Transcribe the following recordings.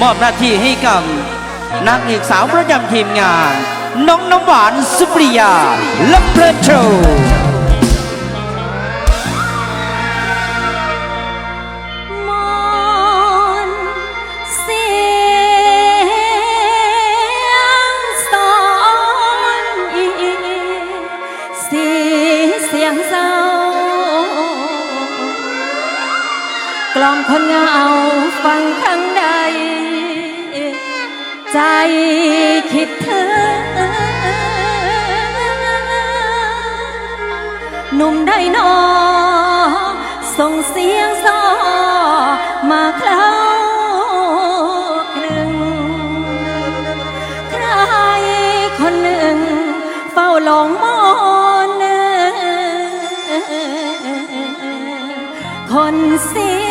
มอบหน้าที่ให้กับนางเอกสาวประจำทีมงาน น้องน้ำหวานสุปริยาและเพลโช ลองคนเงาฟังครั้งใด ใจคิดเธอนุ่มได้นอ ส่งเสียงซอมาเคล้าหนึ่ง ใครคนหนึ่ง เฝ้าหลงมอนคนเสีย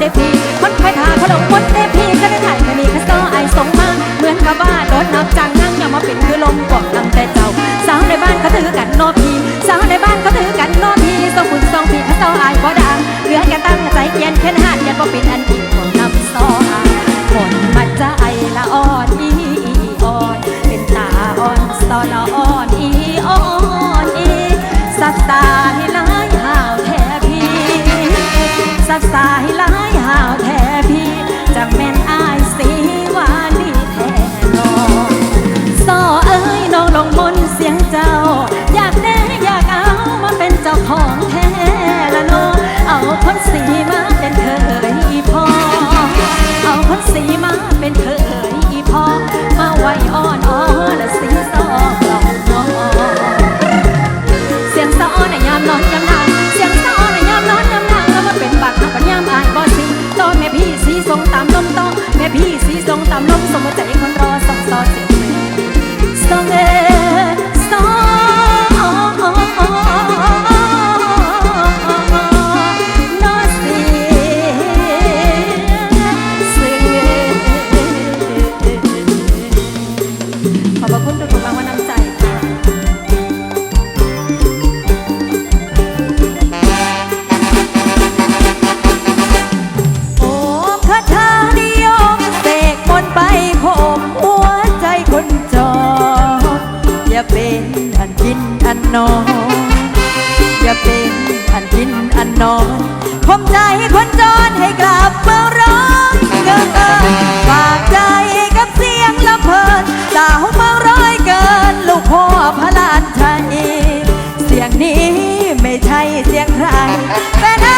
เดพี่คนไข้ทาขนมคนเดพี่ก็ได้ถ่ายมันมีคัสโตไอส่งมา เหมือนกับว่าโดนนับจังนั่งย่ามาเป็นคือลมกอดตั้งแต่เจ้า สาวในบ้านเขาถือกันโนอพีสาวในบ้านเขาถือกันโนอพีส่งคุณส่งพี่คัสโตไอบอดังเหลือแกตั้งใจเกียนแค่นหัดยันบ่ปิดอันอีกของ bésame นอน อย่าเป็นอันดินอันนอนผมใจคนจนให้กลับเมือร้องเกินเอิฝากใจกับเสียงลำเพลินสาวเมืองร้อยเกิน ลูกพ่อพะลานชัยเสียงนี้ไม่ใช่เสียงใครแฟน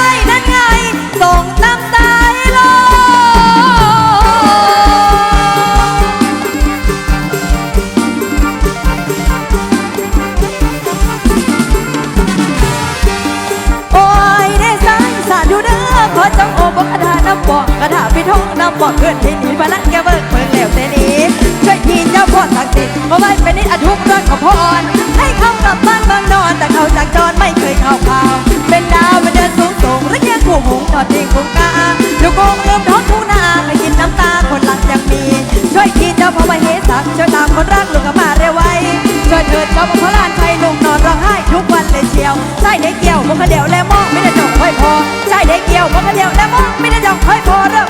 เดียวแล้วมองไม่ได้จองค่อยพอใช่เด็กเกี่ยวพอกันเดียวแล้วมองไม่ได้จองค่อยพอเริ่ม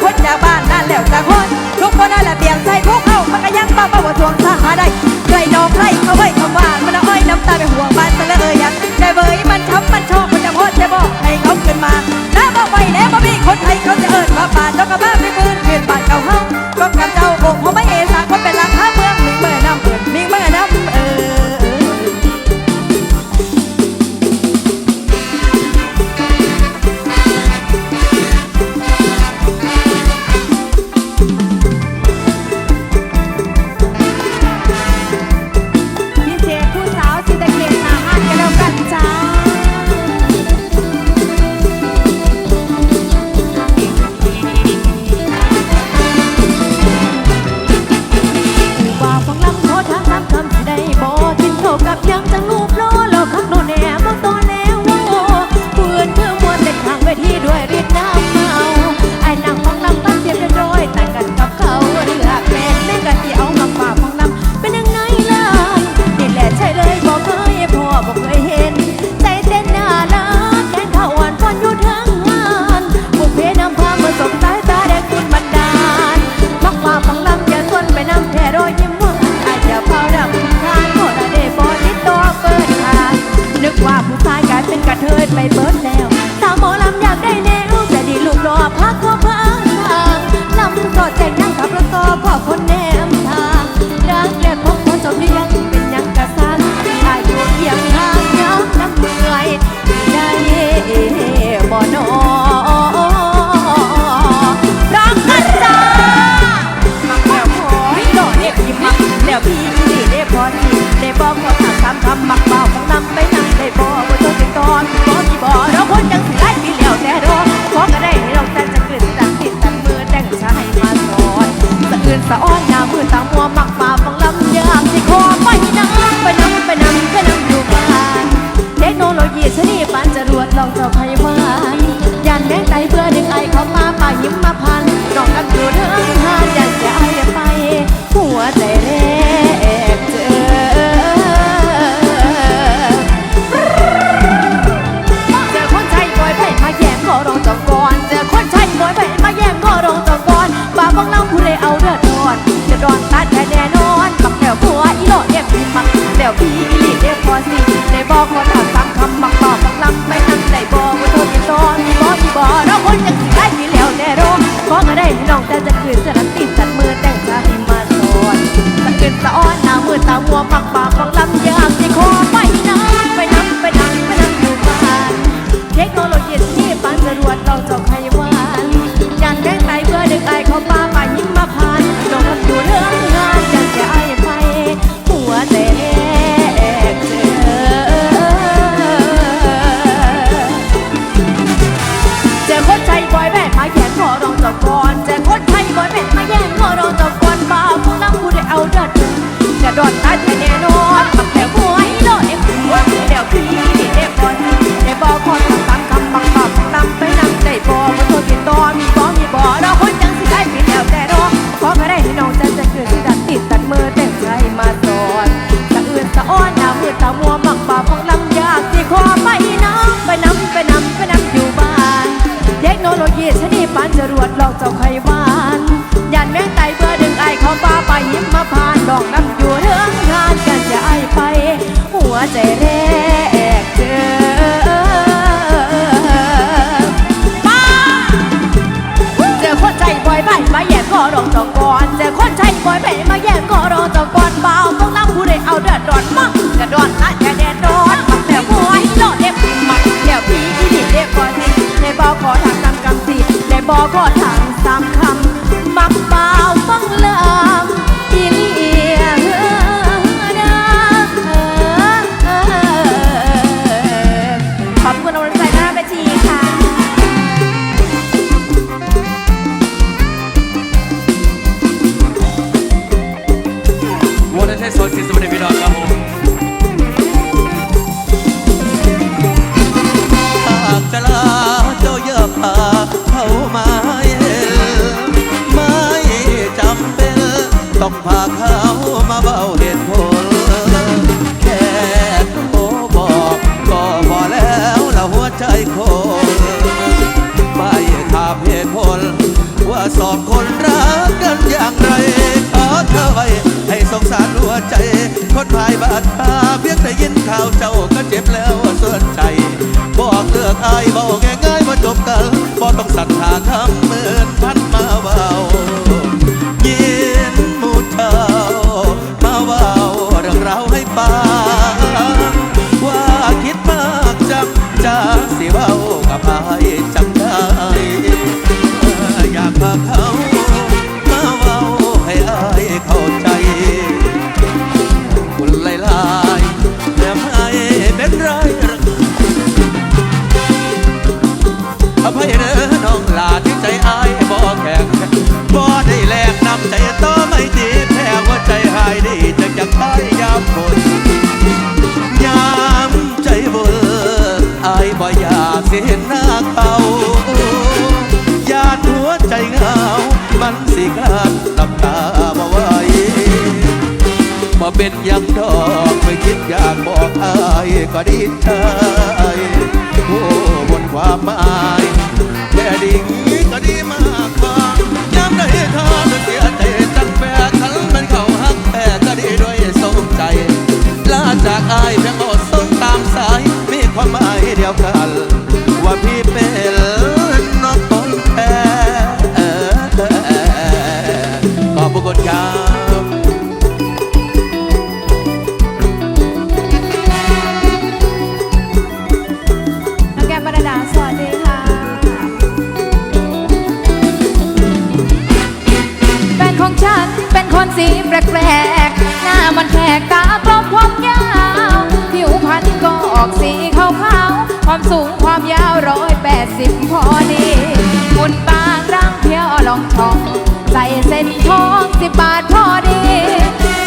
my birthday แดงใจเบื่อดึงไอเขามาป่ายิ้มมาพันน้องกันอยู่เรื่องหาอยากจะไอไป หัวใจแรกเจอเจอคนใช้บ่อยไปมาแย่งก็รองจงก่อนเจอคนใช้บ่อยไปมาแย่งก็รองจงก่อนบ้าบ้องเล่าผู้ใดเอาเลือดร้อนจะโอนตัดแต่แน่นอนปักแถวผัวอีหลอดเอ็บปีมักแถวพีอีลีเด็บพอสิในบอกว่าถ้ามคำมัก นยังสิได้มีแล้วแน่รอขอก็ได้ให้น้องแต่จะคืนสนันติสั่ดมือแต่งจาให้มาสอนตะเกินตะอ้อนหน้ามือตาหัวปักปากปัก ต้องพาเขามาเบาเหตุผล แค่โทรบอกก็พอแล้วละหัวใจคนไปถามเหตุผล ว่าสองคนรักกันอย่างไรขอเธอไว้ให้สงสารหัวใจ คนพายบาดตาเพียงแต่ยินข่าวเจ้าก็เจ็บแล้วส่วนใจ บอกเลือกอายบอกง่ายๆว่าจบกันบอกต้องศรัทธาคำ เป็นยังดอกไม่คิดอยากบอกอายก็ดีใจโอ้บนความหมายแค่ดีก็ดีมากกว่าย้ำได้ทอดเธอยใจจังแปรทันมันเขาหักแปรก็ดีด้วยสงใจ ลาจากอายเพียงอดสงตามสาย มีความหมายเดียวกัน ว่าพี่เป็น ความสูงความยาวร้อยแปดสิบพอดีหุ่นบางร่างเพียวลองทอง ใส่เส้นทองสิบบาทพอดี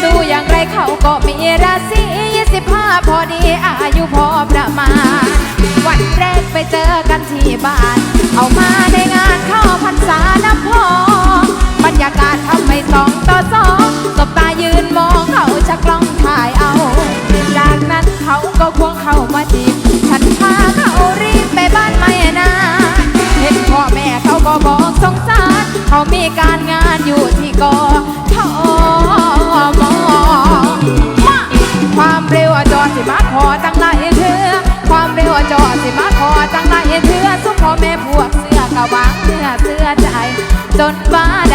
ดูอย่างไรเขาก็มีราศียี่สิบห้าพอดีอายุพอประมาณ วันแรกไปเจอกันที่บ้าน เอามาในงานเข้าพรรษาน้ำพองบรรยากาศทำให้สองต่อสอง ก็ทอมอมาความเร็วจอดสิมาขอตั้งหลายเถื่อความเร็วจอดสิมาขอตั้งหลายเถื่อสุขพ่อแม่พวกเสื้อกะวางเสื้อเสื้อใจ จนบ้า